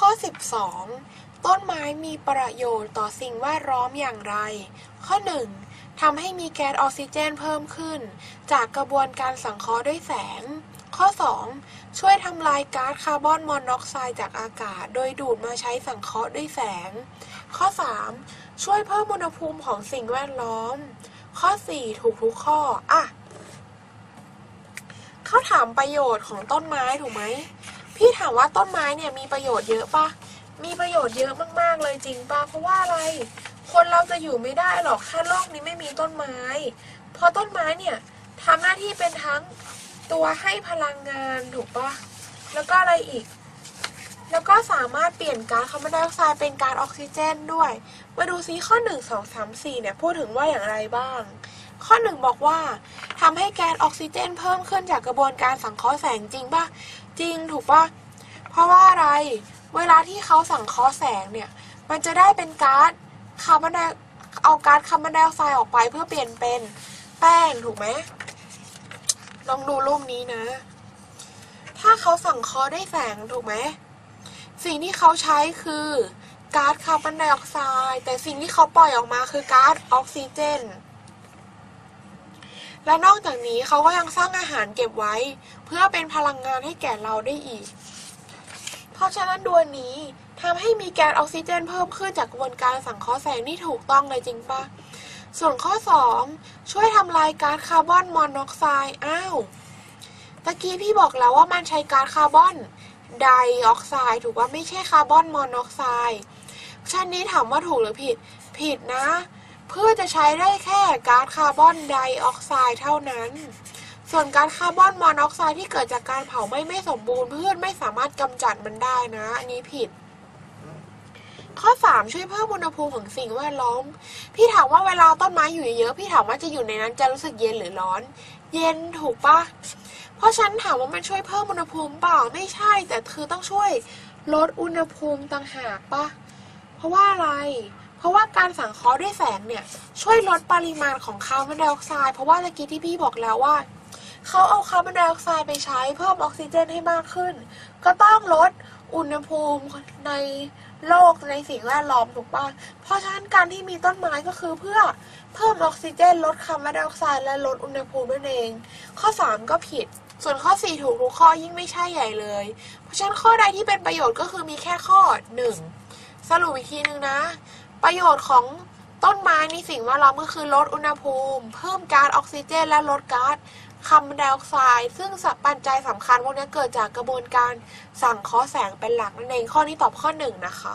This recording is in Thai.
ข้อ 12 ต้นไม้มีประโยชน์ต่อสิ่งแวดล้อมอย่างไร ข้อ 1. ทำให้มีแก๊สออกซิเจนเพิ่มขึ้น จากกระบวนการสังเคราะห์ด้วยแสง ข้อ 2. ช่วยทำลายก๊าซคาร์บอนมอนอกไซด์จากอากาศ โดยดูดมาใช้สังเคราะห์ด้วยแสง ข้อ 3. ช่วยเพิ่มอุณหภูมิของสิ่งแวดล้อม ข้อ 4 ถูกทุกข้อ อะ เขาถามประโยชน์ของต้นไม้ถูกไหม พี่ถามว่าต้นไม้เนี่ยมีประโยชน์เยอะปะมีประโยชน์เยอะมากๆเลยจริงปะเพราะว่าอะไร คนเราจะอยู่ไม่ได้หรอกถ้าโลกนี้ไม่มีต้นไม้ เพราะต้นไม้เนี่ยทำหน้าที่เป็นทั้งตัวให้พลังงานถูกปะแล้วก็อะไรอีก แล้วก็สามารถเปลี่ยนก๊าซคาร์บอนไดออกไซด์เป็นก๊าซออกซิเจนด้วย มาดูซิข้อ 1 2 3 4เนี่ยพูดถึงว่าอย่างไรบ้าง ข้อ 1 บอกว่าทำให้แก๊สออกซิเจน เพิ่มขึ้นจากกระบวนการสังเคราะห์แสงจริงปะจริงถูกปะเพราะว่าอะไร เวลาที่เขาสังเคราะห์แสงเนี่ย มันจะได้เป็นก๊าซคาร์บอนไดเอาก๊าซคาร์บอนไดออกไซด์ออกไปเพื่อเปลี่ยนเป็นแป้งถูกไหมลองดูรูปนี้นะ ถ้าเขาสังเคราะห์ด้แสงถูกไหมสิ่งที่เขาใช้คือก๊าซคาร์บอนไดออกไซด์แต่สิ่งที่เขาปล่อยออกมาคือก๊าซออกซิเจน และนอกจากนี้เขาก็ยังสร้างอาหารเก็บไว้ เพื่อเป็นพลังงานให้แก่เราได้อีก เพราะฉะนั้นดวนนี้ทำให้มีแก๊สออกซิเจนเพิ่มขึ้นจากกระบวนการสังเคราะห์แสงที่ถูกต้องเลยจริงปะส่วนข้อ 2 ช่วยทำลายก๊าซคาร์บอนมอนอกไซด์อ้าวตะกี้พี่บอกแล้วว่ามันใช้ก๊าซคาร์บอนไดออกไซด์ถูกว่าไม่ใช่คาร์บอนมอนอกไซด์ชั้นนี้ถามว่าถูกหรือผิด ผิดนะ เพื่อจะใช้ได้แค่ก๊าซคาร์บอนไดออกไซด์เท่านั้น ส่วนก๊าซคาร์บอนมอนอกไซด์ที่เกิดจากการเผาไหม้ไม่สมบูรณ์เพืชไม่สามารถกำจัดมันได้นะ อันนี้ผิด ข้อ 3 ช่วยเพิ่มอุณหภูมิของสิ่งแวดล้อม พี่ถามว่าเวลาต้นไม้อยู่เยอะพี่ถามว่าจะอยู่ในนั้นจะรู้สึกเย็นหรือร้อน เย็นถูกปะเพราะฉันถามว่ามันช่วยเพิ่มอุณหภูมิเปล่าไม่ใช่ แต่คือต้องช่วยลดอุณหภูมิต่างหากปะเพราะว่าอะไร ราะว่าการสังเคราะห์ด้วยแสงเนี่ยช่วยลดปริมาณของคาร์บอนไดออกไซด์เพราะว่าเมื่อกี้ที่พี่บอกแล้วว่าเขาเอาคาร์บอนไดออกไซด์ไปใช้เพิ่มออกซิเจนให้มากขึ้น ก็ต้องลดอุณหภูมิในโลกในสิ่งแวดล้อมถูกปะเพราะฉะนั้นการที่มีต้นไม้ก็คือเพื่อเพิ่มออกซิเจน ลดคาร์บอนไดออกไซด์และลดอุณหภูมินั่นเอง ข้อ 3 ก็ผิด ส่วนข้อ 4 ถูกทุกข้อยิ่งไม่ใช่ใหญ่เลย เพราะฉะนั้นข้อใดที่เป็นประโยชน์ก็คือมีแค่ข้อ 1 สรุปอีกทีนึงนะ ประโยชน์ของต้นไม้ในสิ่งแวดล้อมก็คือลดอุณหภูมิ เพิ่มก๊าซออกซิเจน และลดก๊าซคาร์บอนไดออกไซด์ซึ่งปัจจัยสำคัญพวกนี้เกิดจากกระบวนการสั่งเคาะแสงเป็นหลักนั่นเองข้อนี้ตอบข้อหนึ่งนะคะ